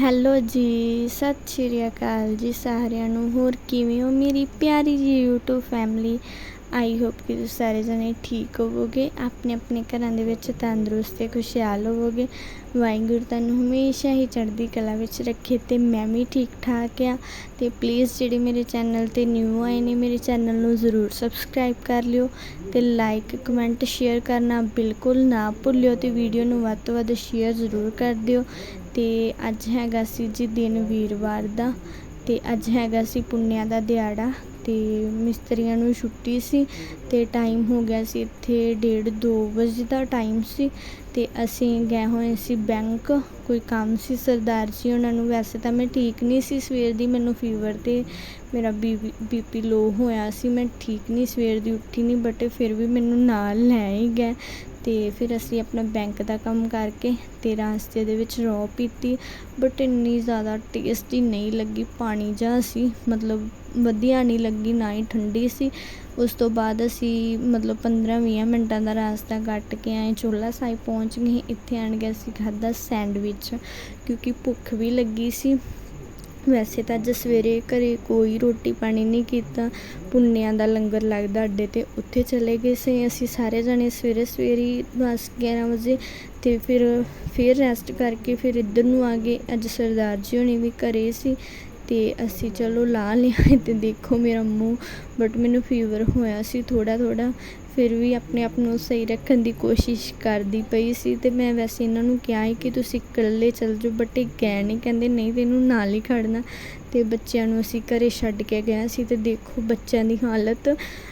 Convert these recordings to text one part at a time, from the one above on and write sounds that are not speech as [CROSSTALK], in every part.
Hello ਜੀ, ਸਤਿ ਸ਼੍ਰੀ ਅਕਾਲ ਜੀ ਸਾਰਿਆਂ ਨੂੰ। ਹੋਰ ਕਿਵੇਂ ਹੋ ਮੇਰੀ ਪਿਆਰੀ ਜੀ YouTube ਫੈਮਿਲੀ ਆਈ ਹੋਪ ਕਿ ਤੁਸੀਂ ਸਾਰੇ ਜਣੇ ਠੀਕ ਹੋਵੋਗੇ, ਆਪਣੇ ਆਪਣੇ ਘਰਾਂ ਦੇ ਵਿੱਚ ਤੰਦਰੁਸਤ ਤੇ ਖੁਸ਼ਹਾਲ ਹੋਵੋਗੇ। ਵਾਹਿਗੁਰੂ ਤੁਹਾਨੂੰ ਹਮੇਸ਼ਾ ਹੀ ਚੜ੍ਹਦੀ ਕਲਾ ਵਿੱਚ ਰੱਖੇ ਤੇ ਮੈਂ ਵੀ ਠੀਕ ਠਾਕ ਆ। ਤੇ ਪਲੀਜ਼ ਜਿਹੜੇ ਮੇਰੇ ਚੈਨਲ ਤੇ ਨਿਊ ਆਏ ਨੇ, ਮੇਰੇ ਚੈਨਲ ਨੂੰ ਜ਼ਰੂਰ ਸਬਸਕ੍ਰਾਈਬ ਕਰ ਲਿਓ ਤੇ ਲਾਈਕ ਕਮੈਂਟ ਸ਼ੇਅਰ ਕਰਨਾ ਬਿਲਕੁਲ ਨਾ ਭੁੱਲਿਓ ਤੇ ਵੀਡੀਓ ਨੂੰ ਵੱਧ ਤੋਂ ਵੱਧ ਸ਼ੇਅਰ ਜ਼ਰੂਰ ਕਰ ਦਿਓ। ਤੇ ਅੱਜ ਹੈਗਾ ਸੀ ਜੀ ਦਿਨ ਵੀਰਵਾਰ ਦਾ ਤੇ ਅੱਜ ਹੈਗਾ ਸੀ ਪੁੰਨਿਆ ਦਾ ਦਿਹਾੜਾ। ਤੇ ਮਿਸਤਰੀਆਂ ਨੂੰ ਛੁੱਟੀ ਸੀ ਅਤੇ ਟਾਈਮ ਹੋ ਗਿਆ ਸੀ ਇੱਥੇ ਡੇਢ ਦੋ ਵਜੇ ਦਾ ਟਾਈਮ ਸੀ ਅਤੇ ਅਸੀਂ ਗਏ ਹੋਏ ਸੀ ਬੈਂਕ ਕੋਈ ਕੰਮ ਸੀ ਸਰਦਾਰ ਜੀ ਉਹਨਾਂ ਨੂੰ, ਵੈਸੇ ਤਾਂ ਮੈਂ ਠੀਕ ਨਹੀਂ ਸੀ, ਸਵੇਰ ਦੀ ਮੈਨੂੰ ਫੀਵਰ ਅਤੇ ਮੇਰਾ ਬੀਬੀ ਬੀ ਪੀ ਲੋ ਹੋਇਆ ਸੀ, ਮੈਂ ਠੀਕ ਨਹੀਂ, ਸਵੇਰ ਦੀ ਉੱਠੀ ਨਹੀਂ ਬਟ ਫਿਰ ਵੀ ਮੈਨੂੰ ਨਾਲ ਲੈ ਹੀ ਗਏ। ਤੇ ਫਿਰ ਅਸੀਂ ਆਪਣਾ ਬੈਂਕ ਦਾ ਕੰਮ ਕਰਕੇ ਤੇ ਰਾਸਤੇ ਦੇ ਵਿੱਚ ਰੋ ਪੀਤੀ ਬਟ ਇੰਨੀ ਜ਼ਿਆਦਾ ਟੇਸਟੀ ਨਹੀਂ ਲੱਗੀ ਪਾਣੀ ਜਿਹਾ ਸੀ, ਮਤਲਬ ਵਧੀਆ ਨਹੀਂ ਲੱਗੀ, ਨਾ ਹੀ ਠੰਡੀ ਸੀ। ਉਸ ਤੋਂ ਬਾਅਦ ਅਸੀਂ ਮਤਲਬ 15-20 ਮਿੰਟਾਂ ਦਾ ਰਾਸਤਾ ਕੱਟ ਕੇ ਆਏ, ਚੋਲਾ ਸਾਹਿਬ ਪਹੁੰਚ ਗਏ। ਇੱਥੇ ਆਣ ਕੇ ਅਸੀਂ ਖਾਧਾ ਸੈਂਡਵਿਚ, ਕਿਉਂਕਿ ਭੁੱਖ ਵੀ ਲੱਗੀ ਸੀ। ਵੈਸੇ ਤਾਂ ਅੱਜ ਸਵੇਰੇ ਘਰੇ ਕੋਈ ਰੋਟੀ ਪਾਣੀ ਨਹੀਂ ਕੀਤਾ। ਪੁੰਨਿਆਂ ਦਾ ਲੰਗਰ ਲੱਗਦਾ ਅੱਡੇ ਤੇ, ਉੱਥੇ ਚਲੇ ਗਏ ਸੀ। ਅਸੀਂ ਸਾਰੇ ਜਣੇ ਸਵੇਰੇ ਸਵੇਰੇ ਬਸ 11 ਵਜੇ ਤੇ ਫਿਰ ਫਿਰ ਰੈਸਟ ਕਰਕੇ ਫਿਰ ਇੱਧਰ ਨੂੰ ਆ ਗਏ। ਅੱਜ ਸਰਦਾਰ ਜੀ ਹੋਣੀ ਵੀ ਘਰੇ ਸੀ ਤੇ ਅਸੀਂ ਚਲੋ ਲਾ ਲਿਆ। ਤੇ ਦੇਖੋ ਮੇਰਾ ਮੂੰਹ ਬਟ ਮੈਨੂੰ ਫੀਵਰ ਹੋਇਆ ਸੀ ਥੋੜਾ ਥੋੜਾ ਫਿਰ ਵੀ ਆਪਣੇ ਆਪ ਨੂੰ ਸਹੀ ਰੱਖਣ ਦੀ ਕੋਸ਼ਿਸ਼ ਕਰਦੀ ਪਈ ਸੀ ਤੇ ਮੈਂ ਵੈਸੇ ਇਹਨਾਂ ਨੂੰ ਕਿਹਾ ਹੈ ਕਿ ਤੁਸੀਂ ਇਕੱਲੇ ਚੱਲ ਜਾਓ ਬਟ ਇਹ ਗਏ ਨਹੀਂ ਕਹਿੰਦੇ ਨਹੀਂ ਤੈਨੂੰ ਨਾਲ ਹੀ ਖੜਨਾ। ਤੇ ਬੱਚਿਆਂ ਨੂੰ ਅਸੀਂ ਘਰੇ ਛੱਡ ਕੇ ਗਏ ਸੀ ਤੇ ਦੇਖੋ ਬੱਚਿਆਂ ਦੀ ਹਾਲਤ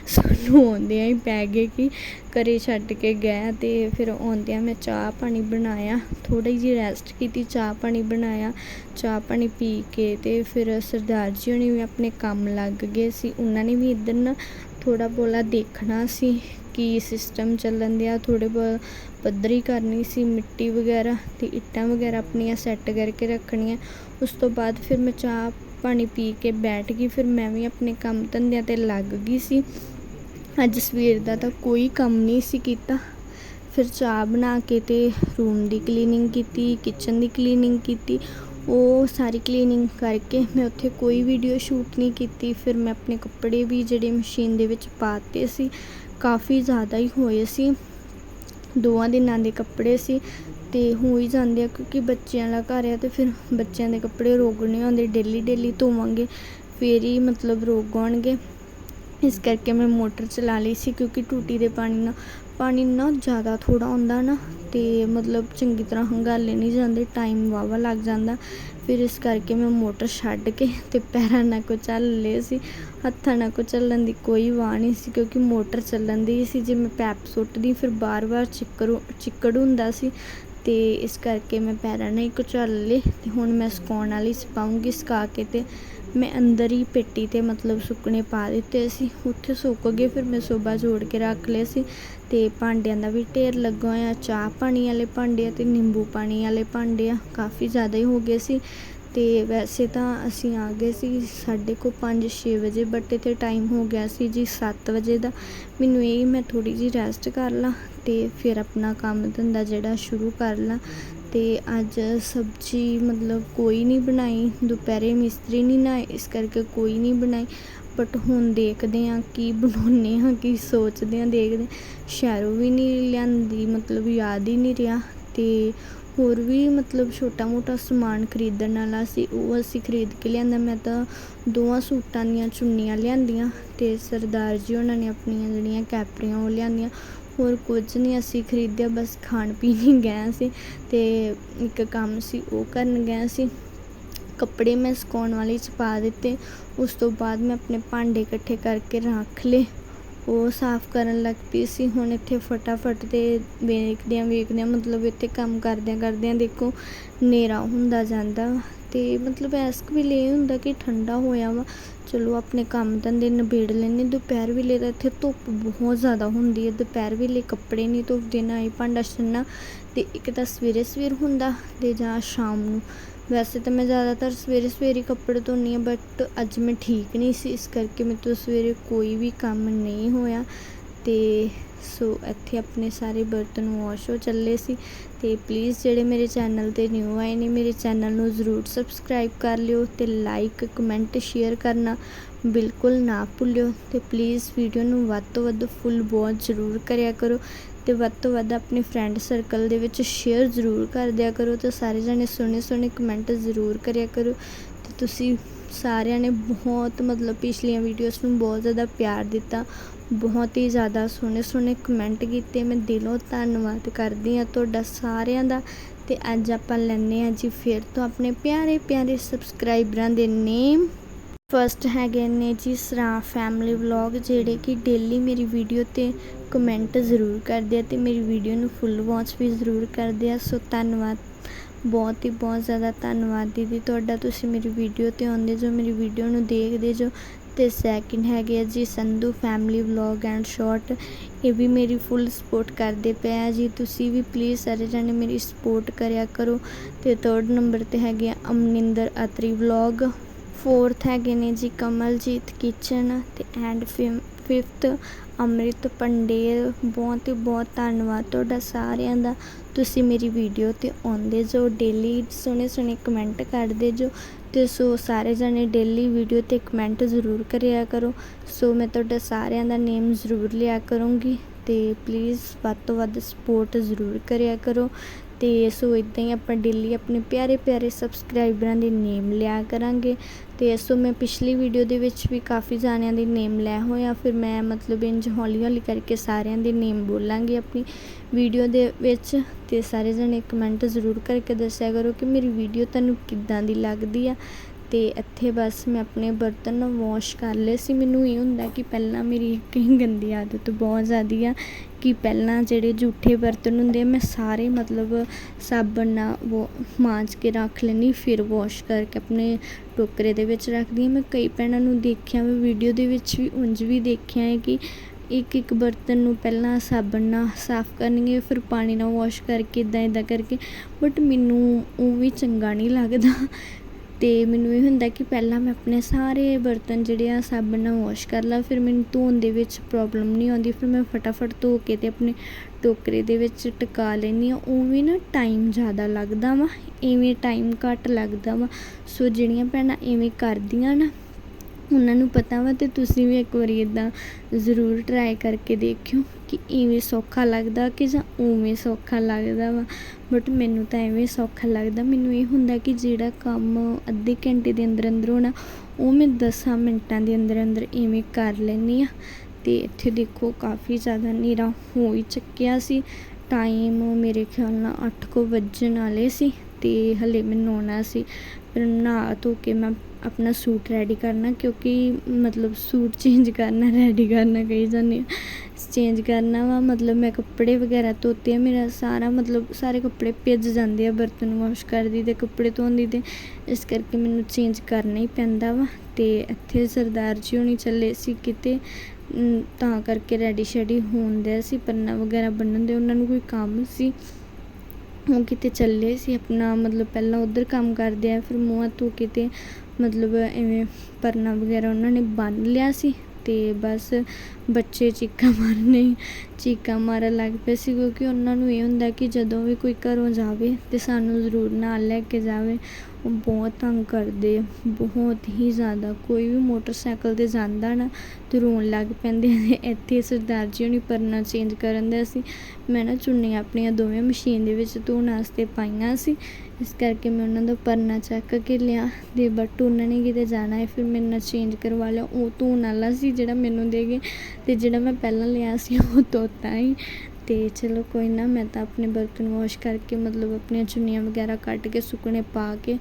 ਸਾਨੂੰ ਆਉਂਦਿਆਂ ਹੀ ਪੈ ਗਏ ਕਿ ਘਰੇ ਛੱਡ ਕੇ ਗਏ ਤੇ ਫਿਰ ਆਉਂਦਿਆਂ ਮੈਂ ਚਾਹ ਪਾਣੀ ਬਣਾਇਆ ਥੋੜੀ ਜਿਹੀ ਰੈਸਟ ਕੀਤੀ, ਚਾਹ ਪਾਣੀ ਬਣਾਇਆ, ਚਾਹ ਪਾਣੀ ਪੀ ਕੇ ਤੇ ਫਿਰ ਸਰਦਾਰ ਜੀ ਹੋਣੀ ਵੀ ਆਪਣੇ ਕੰਮ ਲੱਗ ਗਏ ਸੀ, ਉਹਨਾਂ ਨੇ ਵੀ ਇੱਧਰ ਨਾ ਥੋੜ੍ਹਾ ਬਹੁਤਾ ਦੇਖਣਾ ਸੀ ਕੀ ਸਿਸਟਮ ਚੱਲਣ ਦਿਆ, ਥੋੜ੍ਹੇ ਬਹੁਤ ਪੱਧਰੀ ਕਰਨੀ ਸੀ, ਮਿੱਟੀ ਵਗੈਰਾ ਅਤੇ ਇੱਟਾਂ ਵਗੈਰਾ ਆਪਣੀਆਂ ਸੈੱਟ ਕਰਕੇ ਰੱਖਣੀਆਂ। ਉਸ ਤੋਂ ਬਾਅਦ ਫਿਰ ਮੈਂ ਚਾਹ ਪਾਣੀ ਪੀ ਕੇ ਬੈਠ ਗਈ, ਫਿਰ ਮੈਂ ਵੀ ਆਪਣੇ ਕੰਮ ਧੰਦਿਆਂ ਤੇ ਲੱਗ ਗਈ ਸੀ। ਅੱਜ ਸਵੇਰ ਦਾ ਤਾਂ ਕੋਈ ਕੰਮ ਨਹੀਂ ਸੀ ਕੀਤਾ। ਫਿਰ ਚਾਹ ਬਣਾ ਕੇ ਤੇ ਰੂਮ ਦੀ ਕਲੀਨਿੰਗ ਕੀਤੀ ਕਿਚਨ ਦੀ ਕਲੀਨਿੰਗ ਕੀਤੀ। ਉਹ ਸਾਰੀ ਕਲੀਨਿੰਗ ਕਰਕੇ ਮੈਂ ਉੱਥੇ ਕੋਈ ਵੀਡੀਓ ਸ਼ੂਟ ਨਹੀਂ ਕੀਤੀ। ਫਿਰ ਮੈਂ ਆਪਣੇ ਕੱਪੜੇ ਵੀ ਜਿਹੜੇ ਮਸ਼ੀਨ ਦੇ ਵਿੱਚ ਪਾਤੇ ਸੀ, ਕਾਫੀ ਜ਼ਿਆਦਾ ਹੀ ਹੋਏ ਸੀ। ਦੋਵਾਂ ਦਿਨਾਂ ਦੇ ਕੱਪੜੇ ਸੀ ਤੇ ਹੋ ਹੀ ਜਾਂਦੇ ਆ ਕਿਉਂਕਿ ਬੱਚਿਆਂ ਦਾ ਘਰ ਆ ਤੇ ਫਿਰ ਬੱਚਿਆਂ ਦੇ ਕੱਪੜੇ ਰੋਗਣੇ ਹੁੰਦੇ ਡੇਲੀ ਡੇਲੀ ਧੋਵਾਂਗੇ, ਫੇਰ ਹੀ ਮਤਲਬ ਰੋਗ ਆਉਣਗੇ। ਇਸ ਕਰਕੇ ਮੈਂ ਮੋਟਰ ਚਲਾ ਲਈ ਸੀ ਕਿਉਂਕਿ ਟੂਟੀ ਦੇ ਪਾਣੀ ਨਾਲ ਪਾਣੀ ਨਾ ਜ਼ਿਆਦਾ ਥੋੜਾ ਹੁੰਦਾ ਨਾ ਤੇ ਮਤਲਬ ਚੰਗੀ ਤਰ੍ਹਾਂ ਹੰਗਾਲੇ ਨਹੀਂ ਜਾਂਦੇ ਟਾਈਮ ਵਾਵਾ ਲੱਗ ਜਾਂਦਾ। ਫਿਰ ਇਸ ਕਰਕੇ ਮੈਂ ਮੋਟਰ ਛੱਡ ਕੇ ਤੇ ਪੈਰਾਂ ਨਾਲ ਕੋ ਚੱਲ ਲਏ ਸੀ, ਹੱਥਾਂ ਨਾਲ ਕੋ ਚੱਲਣ ਦੀ ਕੋਈ ਵਾਹ ਨਹੀਂ ਸੀ ਕਿਉਂਕਿ ਮੋਟਰ ਚੱਲਣ ਦੀ ਸੀ, ਜੇ ਮੈਂ ਪੈਪ ਸੁੱਟਦੀ ਫਿਰ ਬਾਰ-ਬਾਰ ਚਿੱਕੜ ਚਿੱਕੜ ਹੁੰਦਾ ਸੀ ਤੇ ਇਸ ਕਰਕੇ ਮੈਂ ਪੈਰਾਂ ਨਾਲ ਹੀ ਕੋ ਚੱਲ ਲਏ ਤੇ ਹੁਣ ਮੈਂ ਸੁਕਾਉਣ ਵਾਲੀ ਸਪਾਉਂਗੀ ਸੁਕਾ ਕੇ ਤੇ ਮੈਂ ਅੰਦਰ ਹੀ ਪੇਟੀ ਤੇ ਮਤਲਬ ਸੁੱਕਣੇ ਪਾ ਦਿੱਤੇ ਸੀ। ਉੱਥੇ ਸੁੱਕ ਗਏ, ਫਿਰ ਮੈਂ ਸੁਬਾਹ ਜੋੜ ਕੇ ਰੱਖ ਲਏ ਸੀ ਅਤੇ ਭਾਂਡਿਆਂ ਦਾ ਵੀ ਢੇਰ ਲੱਗਾ ਹੋਇਆ। ਚਾਹ ਪਾਣੀ ਵਾਲੇ ਭਾਂਡੇ ਆ ਤੇ ਨਿੰਬੂ ਪਾਣੀ ਵਾਲੇ ਭਾਂਡੇ ਆ, ਕਾਫੀ ਜ਼ਿਆਦਾ ਹੀ ਹੋ ਗਏ ਸੀ। ਅਤੇ ਵੈਸੇ ਤਾਂ ਅਸੀਂ ਆ ਗਏ ਸੀ ਸਾਡੇ ਕੋਲ ਪੰਜ ਛੇ ਵਜੇ ਬਟ ਇੱਥੇ ਟਾਈਮ ਹੋ ਗਿਆ ਸੀ ਜੀ ਸੱਤ ਵਜੇ ਦਾ। ਮੈਨੂੰ ਇਹ ਮੈਂ ਥੋੜ੍ਹੀ ਜਿਹੀ ਰੈਸਟ ਕਰ ਲਾਂ ਅਤੇ ਫਿਰ ਆਪਣਾ ਕੰਮ ਧੰਦਾ ਜਿਹੜਾ ਸ਼ੁਰੂ ਕਰ ਲਾਂ। ਤੇ ਅੱਜ ਸਬਜ਼ੀ ਮਤਲਬ ਕੋਈ ਨਹੀਂ ਬਣਾਈ, ਦੁਪਹਿਰੇ ਮਿਸਤਰੀ ਨਹੀਂ ਨਾ ਆਏ ਇਸ ਕਰਕੇ ਕੋਈ ਨਹੀਂ ਬਣਾਈ। ਬਟ ਹੁਣ ਦੇਖਦੇ ਹਾਂ ਕੀ ਬਣਾਉਂਦੇ ਹਾਂ, ਕੀ ਸੋਚਦੇ ਹਾਂ, ਦੇਖਦੇ ਸ਼ਹਿਰੋਂ ਵੀ ਨਹੀਂ ਲਿਆਂਦੀ, ਮਤਲਬ ਯਾਦ ਹੀ ਨਹੀਂ ਰਿਹਾ। ਅਤੇ ਹੋਰ ਵੀ ਮਤਲਬ ਛੋਟਾ ਮੋਟਾ ਸਮਾਨ ਖਰੀਦਣ ਵਾਲਾ ਸੀ, ਉਹ ਅਸੀਂ ਖਰੀਦ ਕੇ ਲਿਆਂਦਾ। ਮੈਂ ਤਾਂ ਦੋਵਾਂ ਸੂਟਾਂ ਦੀਆਂ ਚੁੰਨੀਆਂ ਲਿਆਂਦੀਆਂ ਤੇ ਸਰਦਾਰ ਜੀ ਉਹਨਾਂ ਨੇ ਆਪਣੀਆਂ ਜਿਹੜੀਆਂ ਕੈਪਰੀਆਂ ਉਹ ਲਿਆਂਦੀਆਂ। ਹੋਰ ਕੁਝ ਨਹੀਂ, ਅਸੀਂ ਖਰੀਦਿਆ, ਬਸ ਖਾਣ ਪੀਣ ਹੀ ਗਏ ਸੀ ਤੇ ਇੱਕ ਕੰਮ ਸੀ, ਉਹ ਕਰਨ ਗਏ ਸੀ। ਕੱਪੜੇ ਮੈਂ ਸੁਕਾਉਣ ਵਾਲੀ ਚ ਪਾ ਦਿੱਤੇ, ਉਸ ਤੋਂ ਬਾਅਦ ਮੈਂ ਆਪਣੇ ਭਾਂਡੇ ਇਕੱਠੇ ਕਰਕੇ ਰੱਖ ਲਏ। ਉਹ ਸਾਫ਼ ਕਰਨ ਲੱਗ ਪਈ ਸੀ, ਹੁਣ ਇੱਥੇ ਫਟਾਫਟ ਤੇ ਵੇਖਦਿਆਂ ਵੇਖਦਿਆਂ ਮਤਲਬ ਇੱਥੇ ਕੰਮ ਕਰਦਿਆਂ ਕਰਦਿਆਂ ਦੇਖੋ, ਹਨੇਰਾ ਹੁੰਦਾ ਜਾਂਦਾ। ਤੇ ਮਤਲਬ ਐਸਕ ਵੇਲੇ ਇਹ ਹੁੰਦਾ ਕਿ ਠੰਡਾ ਹੋਇਆ ਵਾ। ਚਲੋ ਆਪਣੇ ਕੰਮ ਧੰਦੇ ਨਿਬੇੜ ਲੈਣੇ ਦੁਪਹਿਰ ਵੇਲੇ ਤਾਂ ਇੱਥੇ ਧੁੱਪ ਬਹੁਤ ਜ਼ਿਆਦਾ ਹੁੰਦੀ ਹੈ। ਦੁਪਹਿਰ ਵੇਲੇ ਕੱਪੜੇ ਨਹੀਂ ਧੁੱਪਦੇ ਨਾ ਹੀ ਭਾਂਡਾ ਛੰਨਾ। ਤੇ ਇੱਕ ਤਾਂ ਸਵੇਰੇ ਸਵੇਰ ਹੁੰਦਾ ਤੇ ਜਾਂ ਸ਼ਾਮ ਨੂੰ। ਵੈਸੇ ਤਾਂ ਮੈਂ ਜ਼ਿਆਦਾਤਰ ਸਵੇਰੇ ਸਵੇਰੇ ਕੱਪੜੇ ਧੋਨੀ ਆ ਬਟ ਅੱਜ ਮੈਂ ਠੀਕ ਨਹੀਂ ਸੀ। ਇਸ ਕਰਕੇ ਮੇਰੇ ਤੋਂ ਸਵੇਰੇ ਕੋਈ ਵੀ ਕੰਮ ਨਹੀਂ ਹੋਇਆ। ਤੇ ਸੋ ਇੱਥੇ ਆਪਣੇ ਸਾਰੇ ਬਰਤਨ ਵਾਸ਼ ਹੋ ਚੱਲੇ ਸੀ ਤੇ ਪਲੀਜ਼ ਜਿਹੜੇ ਮੇਰੇ ਚੈਨਲ ਤੇ ਨਿਊ ਆਏ ਨੇ, ਮੇਰੇ ਚੈਨਲ ਨੂੰ ਜ਼ਰੂਰ ਸਬਸਕ੍ਰਾਈਬ ਕਰ ਲਿਓ ਤੇ ਲਾਈਕ ਕਮੈਂਟ ਸ਼ੇਅਰ ਕਰਨਾ ਬਿਲਕੁਲ ਨਾ ਭੁੱਲਿਓ ਤੇ ਪਲੀਜ਼ ਵੀਡੀਓ ਨੂੰ ਵੱਧ ਤੋਂ ਵੱਧ ਫੁੱਲ ਬਹੁਤ ਜ਼ਰੂਰ ਕਰਿਆ ਕਰੋ ਤੇ ਵੱਧ ਤੋਂ ਵੱਧ ਆਪਣੇ ਫਰੈਂਡ ਸਰਕਲ ਦੇ ਵਿੱਚ ਸ਼ੇਅਰ ਜ਼ਰੂਰ ਕਰ ਦਿਆ ਕਰੋ ਤੇ ਸਾਰੇ ਜਣੇ ਸੋਹਣੇ ਸੋਹਣੇ ਕਮੈਂਟ ਜ਼ਰੂਰ ਕਰਿਆ ਕਰੋ ਤੇ ਤੁਸੀਂ ਸਾਰਿਆਂ ਨੇ ਬਹੁਤ ਮਤਲਬ ਪਿਛਲੀਆਂ ਵੀਡੀਓਜ਼ ਨੂੰ ਬਹੁਤ ਜ਼ਿਆਦਾ ਪਿਆਰ ਦਿੱਤਾ ਬਹੁਤ ਹੀ ਜ਼ਿਆਦਾ ਸੋਹਣੇ ਸੋਹਣੇ ਕਮੈਂਟ ਕੀਤੇ, ਮੈਂ ਦਿਲੋਂ ਧੰਨਵਾਦ ਕਰਦੀ ਹਾਂ ਤੁਹਾਡਾ ਸਾਰਿਆਂ ਦਾ ਤੇ ਅੱਜ ਆਪਾਂ ਲੈਣੇ ਆ ਜੀ ਫਿਰ ਤੋਂ ਆਪਣੇ ਪਿਆਰੇ ਪਿਆਰੇ ਸਬਸਕ੍ਰਾਈਬਰਾਂ ਦੇ ਨੇਮ ਫਸਟ ਹੈਗੇ ਨੇ ਜੀ ਸਰਾ ਫੈਮਿਲੀ ਵਲੌਗ ਜਿਹੜੇ ਕਿ ਡੇਲੀ ਮੇਰੀ ਵੀਡੀਓ ਤੇ ਕਮੈਂਟ ਜ਼ਰੂਰ ਕਰਦੇ ਆ ਤੇ ਮੇਰੀ ਵੀਡੀਓ ਨੂੰ ਫੁੱਲ ਵਾਚ ਵੀ ਜ਼ਰੂਰ ਕਰਦੇ ਆ, ਸੋ ਧੰਨਵਾਦ। ਬਹੁਤ ਹੀ ਬਹੁਤ ਜ਼ਿਆਦਾ ਧੰਨਵਾਦ ਦੀਦੀ, ਤੁਹਾਡਾ ਤੁਸੀਂ ਮੇਰੀ ਵੀਡੀਓ ਤੇ ਆਉਂਦੇ ਜੋ, ਮੇਰੀ ਵੀਡੀਓ ਨੂੰ ਦੇਖਦੇ ਜੋ ਅਤੇ ਸੈਕਿੰਡ ਹੈਗੇ ਆ ਜੀ Sandhu family vlog and short ਇਹ ਵੀ ਮੇਰੀ ਫੁੱਲ ਸਪੋਰਟ ਕਰਦੇ ਪਏ ਆ ਜੀ। ਤੁਸੀਂ ਵੀ ਪਲੀਜ਼ ਸਾਰੇ ਜਣੇ ਮੇਰੀ ਸਪੋਰਟ ਕਰਿਆ ਕਰੋ। ਤੇ ਥਰਡ ਨੰਬਰ ਤੇ ਹੈਗੇ ਆ ਅਮਨਿੰਦਰ ਅਤਰੀ ਵਲੋਗ ਫੋਰਥ ਹੈਗੇ ਨੇ ਜੀ ਕਮਲਜੀਤ ਕਿਚਨ ਤੇ ਐਂਡ ਫਿਫਥ ਅੰਮ੍ਰਿਤ ਪੰਡੇਰ ਬਹੁਤ ਹੀ ਬਹੁਤ ਧੰਨਵਾਦ ਤੁਹਾਡਾ ਸਾਰਿਆਂ ਦਾ। ਤੁਸੀਂ ਮੇਰੀ ਵੀਡੀਓ ਤੇ ਆਉਂਦੇ ਜੋ ਡੇਲੀ ਸੋਹਣੇ ਸੋਹਣੇ ਕਮੈਂਟ ਕਰਦੇ ਜੋ ਅਤੇ ਸੋ ਸਾਰੇ ਜਣੇ ਡੇਲੀ ਵੀਡੀਓ ਤੇ ਕਮੈਂਟ ਜ਼ਰੂਰ ਕਰਿਆ ਕਰੋ। ਸੋ ਮੈਂ ਤੁਹਾਡਾ ਸਾਰਿਆਂ ਦਾ ਨੇਮ ਜ਼ਰੂਰ ਲਿਆ ਕਰੂੰਗੀ ਅਤੇ ਪਲੀਜ਼ ਵੱਧ ਤੋਂ ਵੱਧ ਸਪੋਰਟ ਜ਼ਰੂਰ ਕਰਿਆ ਕਰੋ। ਅਤੇ ਸੋ ਇਦਾਂ ਹੀ ਆਪਾਂ ਡੇਲੀ ਆਪਣੇ ਪਿਆਰੇ ਪਿਆਰੇ ਸਬਸਕ੍ਰਾਈਬਰਾਂ ਦੇ ਨੇਮ ਲਿਆ ਕਰਾਂਗੇ। ਤੇ ਤੋਂ ਮੈਂ ਪਿਛਲੀ ਵੀਡੀਓ ਦੇ ਵਿੱਚ ਵੀ ਕਾਫੀ ਜਾਣਿਆਂ ਦੇ ਨੇਮ ਲੈ ਹੋਇਆ। ਫਿਰ ਮੈਂ ਮਤਲਬ ਇੰਜ ਹੌਲੀ ਹੌਲੀ ਕਰਕੇ ਸਾਰਿਆਂ ਦੇ ਨੇਮ ਬੋਲਾਂਗੀ ਆਪਣੀ ਵੀਡੀਓ ਦੇ ਵਿੱਚ। ਤੇ ਸਾਰੇ ਜਣੇ ਕਮੈਂਟ ਜ਼ਰੂਰ ਕਰਕੇ ਦੱਸਿਆ ਕਰੋ ਕਿ ਮੇਰੀ ਵੀਡੀਓ ਤੁਹਾਨੂੰ ਕਿੱਦਾਂ ਦੀ ਲੱਗਦੀ ਆ। ਤੇ ਇੱਥੇ ਬਸ ਮੈਂ ਆਪਣੇ ਬਰਤਨ ਵਾਸ਼ ਕਰ ਲਏ ਸੀ। ਮੈਨੂੰ ਇਹ ਹੁੰਦਾ ਕਿ ਪਹਿਲਾਂ ਮੇਰੀ ਇੱਕ ਗੰਦੀ ਆਦਤ ਬਹੁਤ ਜ਼ਿਆਦੀ ਆ। ਕਿ ਪਹਿਲਾਂ ਜਿਹੜੇ ਜੂਠੇ ਬਰਤਨ ਹੁੰਦੇ ਆ, ਮੈਂ ਸਾਰੇ ਮਤਲਬ ਸਾਬਣ ਨਾਲ ਵੋ ਮਾਂਜ ਕੇ ਰੱਖ ਲੈਂਦੀ, ਫਿਰ ਵੋਸ਼ ਕਰਕੇ ਆਪਣੇ ਟੋਕਰੇ ਦੇ ਵਿੱਚ ਰੱਖਦੀ ਹਾਂ। ਮੈਂ ਕਈ ਭੈਣਾਂ ਨੂੰ ਦੇਖਿਆ, ਮੈਂ ਵੀਡੀਓ ਦੇ ਵਿੱਚ ਵੀ ਉਂਝ ਵੀ ਦੇਖਿਆ ਹੈ ਕਿ ਇੱਕ ਇੱਕ ਬਰਤਨ ਨੂੰ ਪਹਿਲਾਂ ਸਾਬਣ ਨਾਲ ਸਾਫ਼ ਕਰਨਗੇ, ਫਿਰ ਪਾਣੀ ਨਾਲ ਵੋਸ਼ ਕਰਕੇ ਇੱਦਾਂ ਇੱਦਾਂ ਕਰਕੇ। ਬਟ ਮੈਨੂੰ ਉਹ ਵੀ ਚੰਗਾ ਨਹੀਂ ਲੱਗਦਾ। ਅਤੇ ਮੈਨੂੰ ਇਹ ਹੁੰਦਾ ਕਿ ਪਹਿਲਾਂ ਮੈਂ ਆਪਣੇ ਸਾਰੇ ਬਰਤਨ ਜਿਹੜੇ ਆ ਸਾਬਣ ਨਾਲ ਵਾਸ਼ ਕਰ ਲਾਂ, ਫਿਰ ਮੈਨੂੰ ਧੋਣ ਦੇ ਵਿੱਚ ਪ੍ਰੋਬਲਮ ਨਹੀਂ ਆਉਂਦੀ, ਫਿਰ ਮੈਂ ਫਟਾਫਟ ਧੋ ਕੇ ਅਤੇ ਆਪਣੇ ਟੋਕਰੇ ਦੇ ਵਿੱਚ ਟਿਕਾ ਲੈਂਦੀ ਹਾਂ। ਉਵੇਂ ਨਾ ਟਾਈਮ ਜ਼ਿਆਦਾ ਲੱਗਦਾ ਵਾ, ਇਵੇਂ ਟਾਈਮ ਘੱਟ ਲੱਗਦਾ ਵਾ। ਸੋ ਜਿਹੜੀਆਂ ਭੈਣਾਂ ਇਵੇਂ ਕਰਦੀਆਂ ਨਾ, ਉਹਨਾਂ ਨੂੰ ਪਤਾ ਵਾ ਅਤੇ ਤੁਸੀਂ ਵੀ ਇੱਕ ਵਾਰੀ ਇੱਦਾਂ ਜ਼ਰੂਰ ਟਰਾਈ ਕਰਕੇ ਦੇਖਿਓ। ਕਿ ਇਵੇਂ ਸੌਖਾ ਲੱਗਦਾ ਕਿ ਜਾਂ ਉਵੇਂ ਸੌਖਾ ਲੱਗਦਾ ਵਾ। ਬਟ ਮੈਨੂੰ ਤਾਂ ਐਵੇਂ ਸੌਖਾ ਲੱਗਦਾ। ਮੈਨੂੰ ਇਹ ਹੁੰਦਾ ਕਿ ਜਿਹੜਾ ਕੰਮ ਅੱਧੇ ਘੰਟੇ ਦੇ ਅੰਦਰ ਅੰਦਰ ਹੋਣਾ, ਉਹ ਮੈਂ 10 ਮਿੰਟਾਂ ਦੇ ਅੰਦਰ ਅੰਦਰ ਇਵੇਂ ਕਰ ਲੈਂਦੀ ਆ ਤੇ ਇੱਥੇ ਦੇਖੋ ਕਾਫੀ ਜ਼ਿਆਦਾ ਹਨੇਰਾ ਹੋ ਹੀ ਚੱਕਿਆ ਸੀ। ਟਾਈਮ ਮੇਰੇ ਖਿਆਲ ਨਾਲ 8 ਕੁ ਵੱਜਣ ਵਾਲੇ ਸੀ ਤੇ ਹਲੇ ਮੈਨੂੰ ਆਉਣਾ ਸੀ। ਫਿਰ ਨਹਾ ਧੋ ਕੇ ਮੈਂ ਆਪਣਾ ਸੂਟ ਰੈਡੀ ਕਰਨਾ, ਕਿਉਂਕਿ ਮਤਲਬ ਸੂਟ ਚੇਂਜ ਕਰਨਾ ਰੈਡੀ ਕਰਨਾ ਕਹੀ ਜਾਂਦੇ ਚੇਂਜ ਕਰਨਾ ਵਾ, ਮਤਲਬ ਮੈਂ ਕੱਪੜੇ ਵਗੈਰਾ ਧੋਤੇ ਆ, ਮੇਰਾ ਸਾਰਾ ਮਤਲਬ ਸਾਰੇ ਕੱਪੜੇ ਭਿੱਜ ਜਾਂਦੇ ਆ ਬਰਤਨ ਵਾਸ਼ ਕਰਦੀ ਤੇ ਕੱਪੜੇ ਧੋਂਦੀ ਤੇ ਇਸ ਕਰਕੇ ਮੈਨੂੰ ਚੇਂਜ ਕਰਨਾ ਹੀ ਪੈਂਦਾ ਵਾ ਤੇ ਇੱਥੇ ਸਰਦਾਰ ਜੀ ਹੋਣੀ ਚੱਲੇ ਸੀ ਕਿਤੇ ਤਾਂ ਕਰਕੇ ਰੈਡੀ ਸ਼ੈਡੀ ਹੋਣ ਹੋਣਦੇ ਸੀ, ਪੰਨਾ ਵਗੈਰਾ ਬੰਨਣ ਦੇ ਉਹਨਾਂ ਨੂੰ ਕੋਈ ਕੰਮ ਸੀ। ਉਹ ਕਿਤੇ ਚੱਲੇ ਸੀ, ਆਪਣਾ ਮਤਲਬ ਪਹਿਲਾਂ ਉਧਰ ਕੰਮ ਕਰਦੇ ਆ, ਫਿਰ ਮੂੰਹ ਧੋ ਕੇ ਤੇ ਮਤਲਬ ਐਵੇਂ ਪਰਨਾ ਵਗੈਰਾ ਉਹਨਾਂ ਨੇ ਬੰਨ ਲਿਆ ਸੀ। ਤੇ ਬਸ ਬੱਚੇ ਚੀਕਾਂ ਮਾਰਨੇ, ਚੀਕਾਂ ਮਾਰਨ ਲੱਗ ਪਏ ਸੀ ਕਿਉਂਕਿ ਉਹਨਾਂ ਨੂੰ ਇਹ ਹੁੰਦਾ ਕਿ ਜਦੋਂ ਵੀ ਕੋਈ ਘਰੋਂ ਜਾਵੇ ਤਾਂ ਸਾਨੂੰ ਜ਼ਰੂਰ ਨਾਲ ਲੈ ਕੇ ਜਾਵੇ, ਉਹ ਬਹੁਤ ਤੰਗ ਕਰਦੇ, ਬਹੁਤ ਹੀ ਜ਼ਿਆਦਾ। ਕੋਈ ਵੀ ਮੋਟਰਸਾਈਕਲ ਤੇ ਜਾਂਦਾ ਨਾ, ਤੇ ਰੋਣ ਲੱਗ ਪੈਂਦੇ ਇੱਥੇ ਸਰਦਾਰ ਜੀ ਹੁਣੀ ਪਰਨਾ ਚੇਂਜ ਕਰਨ ਦਾ ਸੀ। ਮੈਂ ਨਾ ਚੁੰਨੀਆਂ ਆਪਣੀਆਂ ਦੋਵੇਂ ਮਸ਼ੀਨ ਦੇ ਵਿੱਚ ਧੋਣ ਵਾਸਤੇ ਪਾਈਆਂ ਸੀ। ਇਸ ਕਰਕੇ ਮੈਂ ਉਹਨਾਂ ਦਾ ਪਰਨਾ ਚੱਕ ਕੇ ਲਿਆ ਅਤੇ ਬਟ ਉਹਨਾਂ ਨੇ ਕਿਤੇ ਜਾਣਾ ਹੈ, ਫਿਰ ਮੇਰੇ ਨਾਲ ਚੇਂਜ ਕਰਵਾ ਲਿਆ। ਉਹ ਧੋਣ ਵਾਲਾ ਸੀ ਜਿਹੜਾ ਮੈਨੂੰ ਦੇ ਗਏ ਅਤੇ ਜਿਹੜਾ ਮੈਂ ਪਹਿਲਾਂ ਲਿਆ ਸੀ, ਉਹ ਧੋਤਾ ਹੀ। ਅਤੇ ਚਲੋ ਕੋਈ ਨਾ, ਮੈਂ ਤਾਂ ਆਪਣੇ ਬਰਤਨ ਵਾਸ਼ ਕਰਕੇ ਮਤਲਬ ਆਪਣੀਆਂ ਚੁੰਨੀਆਂ ਵਗੈਰਾ ਕੱਟ ਕੇ ਸੁੱਕਣੇ ਪਾ ਕੇ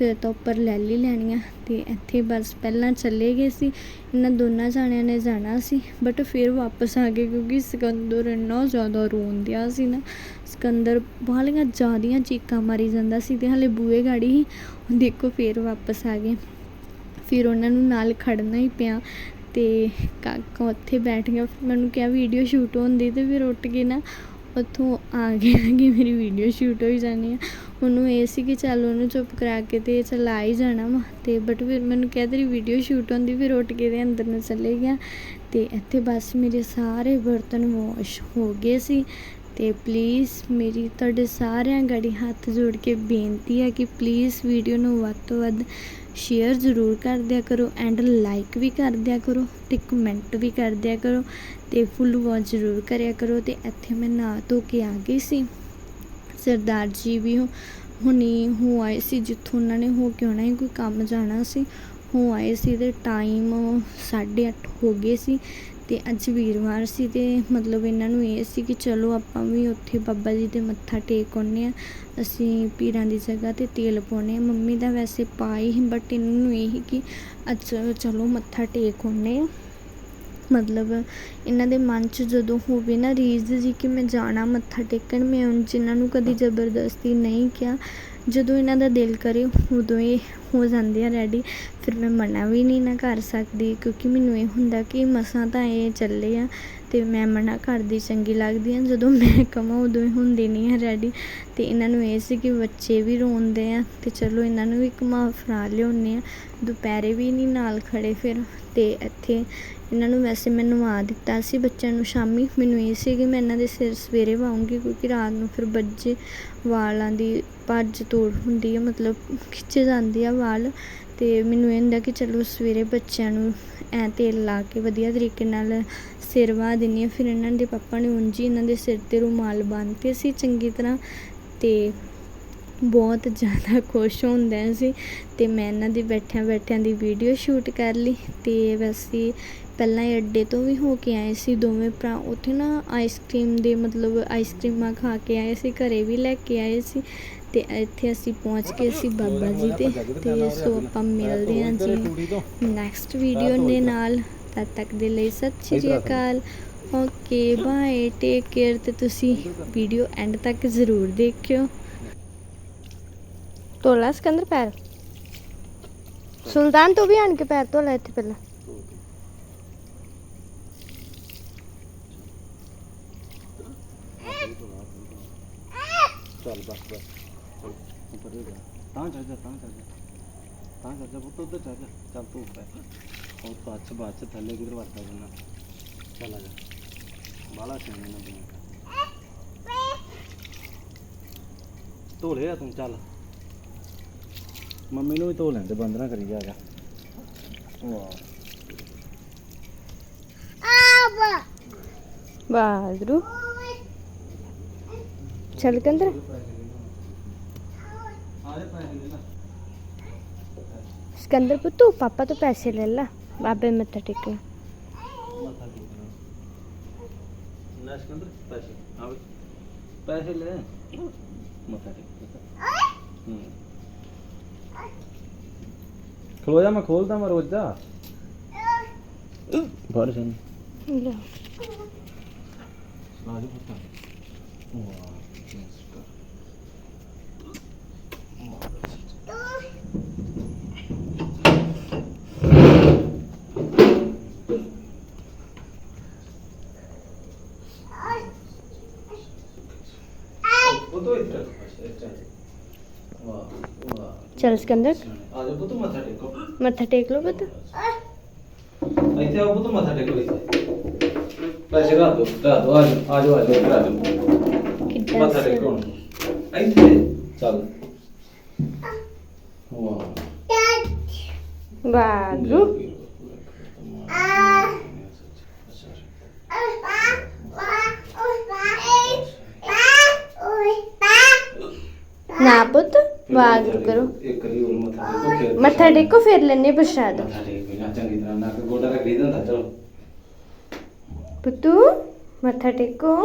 ਫਿਰ ਤਾਂ ਉੱਪਰ ਲੈ ਲਈ ਲੈਣੀਆਂ ਅਤੇ ਇੱਥੇ ਬਸ ਪਹਿਲਾਂ ਚਲੇ ਗਏ ਸੀ। ਇਹਨਾਂ ਦੋਨਾਂ ਜਾਣਿਆਂ ਨੇ ਜਾਣਾ ਸੀ। ਬਟ ਫਿਰ ਵਾਪਸ ਆ ਗਏ ਕਿਉਂਕਿ ਸਿਕੰਦਰ ਇੰਨਾ ਜ਼ਿਆਦਾ ਰੋਂਦਿਆ ਸੀ ਨਾ। ਸਿਕੰਦਰ ਬਾਹਲੀਆਂ ਜ਼ਿਆਦੀਆਂ ਚੀਕਾਂ ਮਾਰੀ ਜਾਂਦਾ ਸੀ ਤੇ ਹਲੇ ਬੂਏ ਗਾੜੀ ਹੀ ਦੇਖੋ ਫਿਰ ਵਾਪਸ ਆ ਗਏ। ਫਿਰ ਉਹਨਾਂ ਨੂੰ ਨਾਲ ਖੜਨਾ ਹੀ ਪਿਆ ਤੇ ਕਾਕਾ ਉੱਥੇ ਬੈਠ ਗਿਆ। ਮੈਨੂੰ ਕਿਹਾ ਵੀਡੀਓ ਸ਼ੂਟ ਹੁੰਦੀ ਤੇ ਫਿਰ ਉੱਠ ਕੇ ਨਾ। ਉੱਥੋਂ ਆ ਕੇ ਨਾ ਕਿ ਮੇਰੀ ਵੀਡੀਓ ਸ਼ੂਟ ਹੋਈ ਜਾਣੀ ਆ। ਉਹਨੂੰ ਇਹ ਸੀ ਕਿ ਚੱਲ ਉਹਨੂੰ ਚੁੱਪ ਕਰਾ ਕੇ ਤੇ ਚਲਾ ਹੀ ਜਾਣਾ ਵਾ। ਤੇ ਬਟ ਫਿਰ ਮੈਨੂੰ ਕਹਿ ਤੇਰੀ ਵੀਡੀਓ ਸ਼ੂਟ ਹੁੰਦੀ, ਫਿਰ ਉੱਠ ਕੇ ਦੇ ਅੰਦਰ ਨੂੰ ਚਲੇ ਗਿਆ। ਤੇ ਇੱਥੇ ਬਸ ਮੇਰੇ ਸਾਰੇ ਬਰਤਨ ਵਾਸ਼ ਹੋ ਗਏ ਸੀ। ਤੇ ਪਲੀਜ਼ ਮੇਰੀ ਤੁਹਾਡੇ ਸਾਰਿਆਂ ਗੜੀ ਹੱਥ ਜੋੜ ਕੇ ਬੇਨਤੀ ਹੈ ਕਿ ਪਲੀਜ਼ ਵੀਡੀਓ ਨੂੰ ਵੱਧ ਤੋਂ ਵੱਧ ਸ਼ੇਅਰ ਜ਼ਰੂਰ ਕਰ ਦਿਆ ਕਰੋ ਐਂਡ ਲਾਈਕ ਵੀ ਕਰ ਦਿਆ ਕਰੋ ਤੇ ਕਮੈਂਟ ਵੀ ਕਰ ਦਿਆ ਕਰੋ ਤੇ ਫੁੱਲ ਵਾਚ ਜ਼ਰੂਰ ਕਰਿਆ ਕਰੋ ਤੇ ਇੱਥੇ ਮੈਂ ਨਹਾ ਧੋ ਕੇ ਆ ਗਈ ਸੀ। ਸਰਦਾਰ ਜੀ ਵੀ ਹੁਣੀ ਹੋ ਆਏ ਸੀ, ਜਿੱਥੋਂ ਉਹਨਾਂ ਨੇ ਹੋ ਕੇ ਆਉਣਾ ਸੀ, ਕੋਈ ਕੰਮ ਜਾਣਾ ਸੀ। ਹੋ ਆਏ ਸੀ ਤੇ ਟਾਈਮ 8:30 ਹੋ ਗਏ ਸੀ ਤੇ ਅੱਜ ਵੀਰਵਾਰ ਸੀ ਤੇ ਮਤਲਬ ਇਹਨਾਂ ਨੂੰ ਇਹ ਸੀ ਕਿ ਚਲੋ ਆਪਾਂ ਵੀ ਉੱਥੇ ਬਾਬਾ ਜੀ ਦੇ ਮੱਥਾ ਟੇਕ ਆਉਂਦੇ ਆ ਅਸੀਂ ਪੀਰਾਂ ਦੀ ਜਗ੍ਹਾ ਤੇ ਤੇਲ ਪਾਉਨੇ ਆ ਮੰਮੀ ਦਾ ਵੈਸੇ ਪਾਈ ਸੀ ਬਟ ਇਹਨਾਂ ਨੂੰ ਇਹ ਸੀ ਕਿ ਅੱਜ ਚਲੋ ਮੱਥਾ ਟੇਕ ਆਉਂਦੇ ਆ ਮਤਲਬ ਇਹਨਾਂ ਦੇ ਮਨ 'ਚ ਜਦੋਂ ਹੋਵੇ ਨਾ ਰੀਜ਼ ਜੀ ਕਿ ਮੈਂ ਜਾਣਾ ਮੱਥਾ ਟੇਕਣ, ਮੈਂ ਉਨ ਜਿਨ੍ਹਾਂ ਨੂੰ ਕਦੀ ਜ਼ਬਰਦਸਤੀ ਨਹੀਂ ਕਿਹਾ ਜਦੋਂ ਇਹਨਾਂ ਦਾ ਦਿਲ ਕਰੇ, ਉਦੋਂ ਇਹ ਹੋ ਜਾਂਦੇ ਆ ਰੈਡੀ ਫਿਰ ਮੈਂ ਮਨਾ ਵੀ ਨਹੀਂ ਨਾ ਕਰ ਸਕਦੀ, ਕਿਉਂਕਿ ਮੈਨੂੰ ਇਹ ਹੁੰਦਾ ਕਿ ਮਸਾਂ ਤਾਂ ਇਹ ਚੱਲੇ ਆ ਤੇ ਮੈਂ ਮਨਾ ਕਰਦੀ, ਚੰਗੀ ਲੱਗਦੀ ਆ। ਜਦੋਂ ਮੈਂ ਕਵਾਂ ਉਦੋਂ ਹੀ ਹੁੰਦੇ ਨਹੀਂ ਆ ਰੈਡੀ ਤੇ ਇਹਨਾਂ ਨੂੰ ਇਹ ਸੀ ਕਿ ਬੱਚੇ ਵੀ ਰੋਂਦੇ ਆ ਤੇ ਚਲੋ ਇਹਨਾਂ ਨੂੰ ਵੀ ਘੁਮਾ ਫਰਾ ਲਿਆਉਂਦੇ ਆ। ਦੁਪਹਿਰੇ ਵੀ ਨਹੀਂ ਨਾਲ ਖੜੇ ਫਿਰ ਤੇ ਇੱਥੇ ਇਹਨਾਂ ਨੂੰ ਵੈਸੇ ਮੈਂ ਨਵਾ ਦਿੱਤਾ ਸੀ, ਬੱਚਿਆਂ ਨੂੰ ਸ਼ਾਮੀ। ਮੈਨੂੰ ਇਹ ਸੀ ਕਿ ਮੈਂ ਇਹਨਾਂ ਦੇ ਸਿਰ ਸਵੇਰੇ ਵਾਉਂਗੀ, ਕਿਉਂਕਿ ਰਾਤ ਨੂੰ ਫਿਰ ਬੱਜੇ ਵਾਲਾਂ ਦੀ ਭੱਜ ਤੋੜ ਹੁੰਦੀ ਹੈ ਮਤਲਬ ਖਿੱਚੇ ਜਾਂਦੇ ਆ ਵਾਲ। ਅਤੇ ਮੈਨੂੰ ਇਹ ਹੁੰਦਾ ਕਿ ਚਲੋ ਸਵੇਰੇ ਬੱਚਿਆਂ ਨੂੰ ਐਂ ਤੇਲ ਲਾ ਕੇ ਵਧੀਆ ਤਰੀਕੇ ਨਾਲ ਸਿਰ ਵਾਹ ਦਿੰਦੀ ਹਾਂ ਫਿਰ ਇਹਨਾਂ ਦੇ ਪਾਪਾ ਨੇ ਉਂਝ ਹੀ ਇਹਨਾਂ ਦੇ ਸਿਰ ਤੇ ਰੁਮਾਲ ਬੰਨ੍ਹਤੇ ਸੀ ਚੰਗੀ ਤਰ੍ਹਾਂ ਅਤੇ ਬਹੁਤ ਜ਼ਿਆਦਾ [LAUGHS] ਖੁਸ਼ ਹੁੰਦਾ ਸੀ। ਅਤੇ ਮੈਂ ਇਹਨਾਂ ਦੀ ਬੈਠਿਆਂ ਬੈਠਿਆਂ ਦੀ ਵੀਡੀਓ ਸ਼ੂਟ ਕਰ ਲਈ ਅਤੇ ਵੈਸੇ ਪਹਿਲਾਂ ਇਹ ਅੱਡੇ ਤੋਂ ਵੀ ਹੋ ਕੇ ਆਏ ਸੀ ਦੋਵੇਂ ਭਰਾ ਉੱਥੇ ਨਾ ਆਈਸਕ੍ਰੀਮ ਦੇ ਮਤਲਬ ਆਈਸਕ੍ਰੀਮਾਂ ਖਾ ਕੇ ਆਏ ਸੀ ਘਰੇ ਵੀ ਲੈ ਕੇ ਆਏ ਸੀ ਤੇ ਇੱਥੇ ਅਸੀਂ ਪਹੁੰਚ ਗਏ ਸੀ ਬਾਬਾ ਜੀ ਤੇ ਤੇ ਸੋ ਆਪਾਂ ਮਿਲਦੇ ਹਾਂ ਜੀ ਨੈਕਸਟ ਵੀਡੀਓ ਦੇ ਨਾਲ ਤਦ ਤੱਕ ਦੇ ਲਈ ਸਤਿ ਸ਼੍ਰੀ ਅਕਾਲ। ਓਕੇ ਬਾਏ ਟੇਕ ਕੇਅਰ ਤੇ ਤੁਸੀਂ ਵੀਡੀਓ ਐਂਡ ਤੱਕ ਜ਼ਰੂਰ ਦੇਖਿਓ। ਧੋਲਾ ਸਿਕੰਦਰ ਪੈਰ। ਸੁਲਤਾਨ ਤੂੰ ਵੀ ਆਣ ਕੇ ਪੈਰ ਧੋ ਲੈ ਇੱਥੇ ਪਹਿਲਾਂ। ਚੱਲ ਬਸ ਬਸ। ਚੱਲ, ਉੱਪਰ ਹੋ ਜਾ। ਤਾਂ ਚੱਲ ਜਾ ਤਾਂ ਚੱਲ ਜਾ। ਤਾਂ ਚੱਲ ਜਾ ਪੁੱਤ ਉੱਧਰ ਚੱਲ ਜਾ। ਚੱਲ ਤੂੰ ਉੱਪਰ। ਉਹ ਪੱਛ ਬਾਅਦ ਥੱਲੇ ਕਿਧਰ ਵਰਤਾ ਜਨਾ ਚੱਲ ਆ ਜਾ। ਬਾਲਾ ਸਿਆਣਾ ਨਾ ਬਣੀ ਧੋ ਲਿਆ ਤੂੰ ਚੱਲ। ਮੰਮੀ ਨੂੰ ਵੀ ਧੋ ਲੈਂਦੇ ਬੰਦ ਨਾ ਕਰੀ ਜਾ ਜਾ। ਵਾਹ। ਵਾਹਿਗੁਰੂ ਚੱਲ ਕੰਦਰ ਆ ਜਾ ਪੈਸੇ ਲੈ ਲਾ ਸਿਕੰਦਰ ਪੁੱਤੂ ਪਾਪਾ ਤੋਂ ਪੈਸੇ ਲੈ ਲਾ ਬਾਬੇ ਮੱਥਾ ਟੇਕਣ ਮੱਥਾ ਟੇਕਣਾ ਨਾ ਸਿਕੰਦਰ ਪੈਸੇ ਆ ਵੀ ਪੈਸੇ ਲੈ ਮੱਥਾ ਟੇਕ ਹੂੰ ਖਲੋ ਜਾ ਮੈਂ ਖੋਲਦਾ ਮੈਂ ਰੋਜ਼ ਦਾ ਫੜ ਸਨ ਲੈ ਆ ਜਾ ਪੁੱਤ ਵਾਹ ਉਹ ਤੋਂ ਇੱਧਰ ਇੱਧਰ ਵਾਹ ਵਾਹ ਚੱਲ ਸਿਕੰਦਰ। ਆ ਜਾ ਪੁੱਤ ਮੱਥਾ ਟੇਕੋ। ਮੱਥਾ ਟੇਕ ਲੋ ਪੁੱਤ। ਇੱਥੇ ਆਓ ਪੁੱਤ ਮੱਥਾ ਟੇਕੋ ਇੱਥੇ। ਪੈਸੇ ਰੱਖ ਦੋ ਰੱਖ ਦੋ ਆ ਜਾਓ ਆ ਜਾਓ ਆ ਆ ਜਾਓ। ਕਿੱਦਾਂ ਮੱਥਾ ਟੇਕੋ ਇੱਥੇ। ਚੱਲ। ਵਾਹ। ਵਾਹਿਗੁਰੂ। ਨਾ ਪੁੱਤ ਵਾਹਿਗੁਰੂ ਕਰੋ। ਵਾਰੀ ਹੋਰ ਮੱਥਾ ਟੇਕੋ ਫਿਰ ਮੱਥਾ ਟੇਕੋ ਫਿਰ ਲੈਣੇ ਪ੍ਰਸ਼ਾਦ। ਮੱਥਾ ਟੇਕ ਬਿਨਾ ਚੰਗੀ ਤਰ੍ਹਾਂ ਨੱਕ ਗੋਡਾ ਰੱਖ ਲਈ ਹੁੰਦਾ ਚਲੋ। ਪੁੱਤੂ ਮੱਥਾ ਟੇਕੋ।